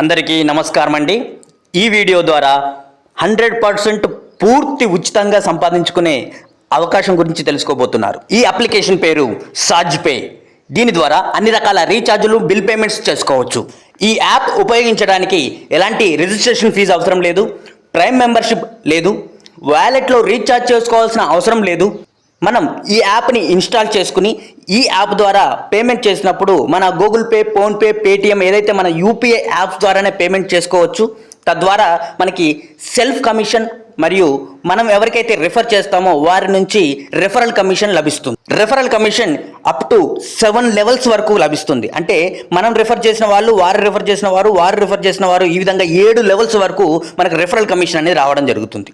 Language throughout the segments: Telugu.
అందరికీ నమస్కారం అండి. ఈ వీడియో ద్వారా హండ్రెడ్ పర్సెంట్ పూర్తి ఉచితంగా సంపాదించుకునే అవకాశం గురించి తెలుసుకోబోతున్నారు. ఈ అప్లికేషన్ పేరు సాజ్ పే దీని ద్వారా అన్ని రకాల రీఛార్జులు బిల్ పేమెంట్స్ చేసుకోవచ్చు. ఈ యాప్ ఉపయోగించడానికి ఎలాంటి రిజిస్ట్రేషన్ ఫీజు అవసరం లేదు ప్రైమ్ మెంబర్షిప్ లేదు వ్యాలెట్లో రీఛార్జ్ చేసుకోవాల్సిన అవసరం లేదు మనం ఈ యాప్ని ఇన్స్టాల్ చేసుకుని ఈ యాప్ ద్వారా పేమెంట్ చేసినప్పుడు మన గూగుల్ పే ఫోన్పే పేటిఎం ఏదైతే మన యూపీఐ యాప్స్ ద్వారానే పేమెంట్ చేసుకోవచ్చు. తద్వారా మనకి సెల్ఫ్ కమిషన్ మరియు మనం ఎవరికైతే రిఫర్ చేస్తామో వారి నుంచి రెఫరల్ కమిషన్ లభిస్తుంది. Referral commission up to seven levels వరకు లభిస్తుంది. అంటే మనం రిఫర్ చేసిన వాళ్ళు వారు రిఫర్ చేసిన వారు వారు రిఫర్ చేసిన వారు ఈ విధంగా ఏడు లెవెల్స్ వరకు మనకు రెఫరల్ కమిషన్ అనేది రావడం జరుగుతుంది.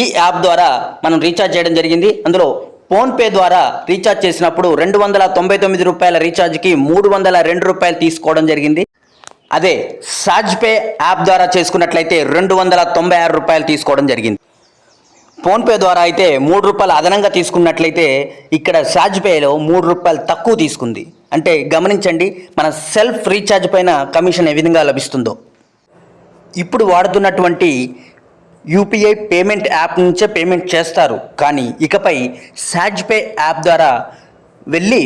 ఈ యాప్ ద్వారా మనం రీఛార్జ్ చేయడం జరిగింది. అందులో ఫోన్పే ద్వారా రీఛార్జ్ చేసినప్పుడు రెండు వందల తొంభై తొమ్మిది రూపాయల రీఛార్జ్కి మూడు వందల రెండు రూపాయలు తీసుకోవడం జరిగింది. అదే సాజ్ పే యాప్ ద్వారా చేసుకున్నట్లయితే రెండు వందల తొంభై ఆరు రూపాయలు తీసుకోవడం జరిగింది. ఫోన్పే ద్వారా అయితే మూడు రూపాయలు అదనంగా తీసుకున్నట్లయితే ఇక్కడ సాజ్పేలో మూడు రూపాయలు తక్కువ తీసుకుంది. అంటే గమనించండి మన సెల్ఫ్ రీఛార్జ్ పైన కమిషన్ ఏ విధంగా లభిస్తుందో. ఇప్పుడు వాడుతున్నటువంటి యూపీఐ పేమెంట్ యాప్ నుంచే పేమెంట్ చేస్తారు. కానీ ఇకపై సాజ్ పే యాప్ ద్వారా వెళ్ళి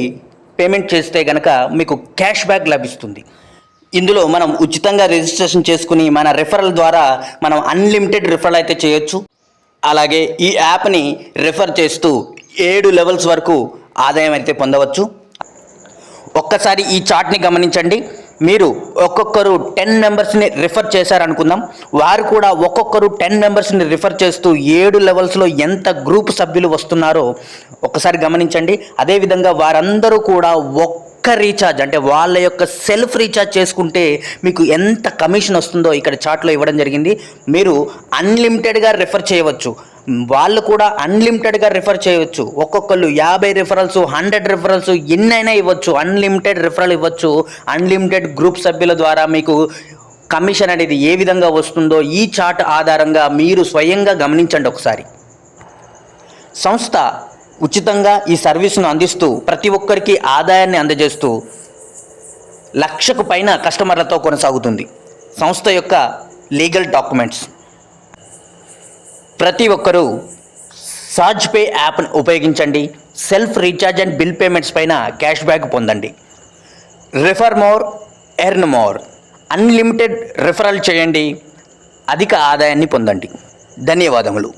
పేమెంట్ చేస్తే కనుక మీకు క్యాష్ బ్యాక్ లభిస్తుంది. ఇందులో మనం ఉచితంగా రిజిస్ట్రేషన్ చేసుకుని మన రెఫరల్ ద్వారా మనం అన్లిమిటెడ్ రిఫరల్ అయితే చేయొచ్చు. అలాగే ఈ యాప్ని రెఫర్ చేస్తూ ఏడు లెవెల్స్ వరకు ఆదాయం అయితే పొందవచ్చు. ఒక్కసారి ఈ చార్ట్ని గమనించండి. మీరు ఒక్కొక్కరు టెన్ మెంబర్స్ని రిఫర్ చేశారనుకుందాం. వారు కూడా ఒక్కొక్కరు టెన్ మెంబర్స్ని రిఫర్ చేస్తూ ఏడు లెవెల్స్లో ఎంత గ్రూప్ సభ్యులు వస్తున్నారో ఒక్కసారి గమనించండి. అదేవిధంగా వారందరూ కూడా ఒక్క రీఛార్జ్ అంటే వాళ్ళ యొక్క సెల్ఫ్ రీఛార్జ్ చేసుకుంటే మీకు ఎంత కమిషన్ వస్తుందో ఇక్కడ చాట్లో ఇవ్వడం జరిగింది. మీరు అన్లిమిటెడ్గా రిఫర్ చేయవచ్చు. వాళ్ళు కూడా అన్లిమిటెడ్గా రిఫర్ చేయవచ్చు ఒక్కొక్కళ్ళు యాభై రిఫరల్స్ హండ్రెడ్ రిఫరల్స్ ఎన్నైనా ఇవ్వచ్చు. అన్లిమిటెడ్ రిఫరల్ ఇవ్వచ్చు. అన్లిమిటెడ్ గ్రూప్ సభ్యుల ద్వారా మీకు కమిషన్ అనేది ఏ విధంగా వస్తుందో ఈ చార్ట్ ఆధారంగా మీరు స్వయంగా గమనించండి ఒకసారి. సంస్థ ఉచితంగా ఈ సర్వీస్ను అందిస్తూ ప్రతి ఒక్కరికి ఆదాయాన్ని అందజేస్తూ లక్షకు పైన కస్టమర్లతో కొనసాగుతుంది. సంస్థ యొక్క లీగల్ డాక్యుమెంట్స్ ప్రతి ఒక్కరూ సాజ్పే యాప్ను ఉపయోగించండి. Self recharge and bill payments పైన క్యాష్ బ్యాక్ పొందండి. Refer more earn more. Unlimited referral చేయండి. అధిక ఆదాయాన్ని పొందండి. ధన్యవాదములు.